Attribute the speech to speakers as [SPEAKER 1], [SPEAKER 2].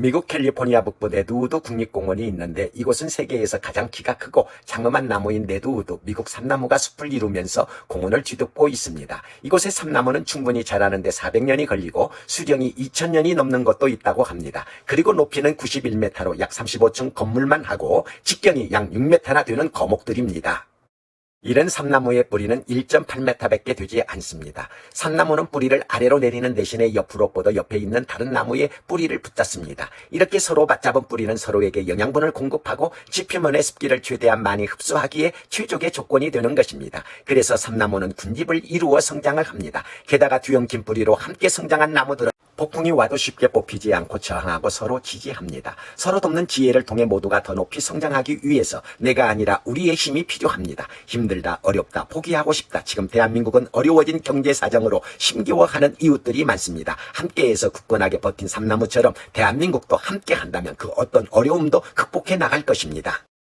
[SPEAKER 1] 미국 캘리포니아 북부 네드우드 국립공원이 있는데 이곳은 세계에서 가장 키가 크고 장엄한 나무인 네드우드 미국 삼나무가 숲을 이루면서 공원을 뒤덮고 있습니다. 이곳의 삼나무는 충분히 자라는데 400년이 걸리고 수령이 2000년이 넘는 것도 있다고 합니다. 그리고 높이는 91m로 약 35층 건물만 하고 직경이 약 6m나 되는 거목들입니다. 이런 삼나무의 뿌리는 1.8m밖에 되지 않습니다. 삼나무는 뿌리를 아래로 내리는 대신에 옆으로 뻗어 옆에 있는 다른 나무에 뿌리를 붙잡습니다. 이렇게 서로 맞잡은 뿌리는 서로에게 영양분을 공급하고 지표면의 습기를 최대한 많이 흡수하기에 최적의 조건이 되는 것입니다. 그래서 삼나무는 군집을 이루어 성장을 합니다. 게다가 긴 뿌리로 함께 성장한 나무들은 폭풍이 와도 쉽게 뽑히지 않고 저항하고 서로 지지합니다. 서로 돕는 지혜를 통해 모두가 더 높이 성장하기 위해서 내가 아니라 우리의 힘이 필요합니다. 힘들다, 어렵다, 포기하고 싶다. 지금 대한민국은 어려워진 경제 사정으로 힘겨워하는 이웃들이 많습니다. 함께해서 굳건하게 버틴 삼나무처럼 대한민국도 함께 한다면 그 어떤 어려움도 극복해 나갈 것입니다.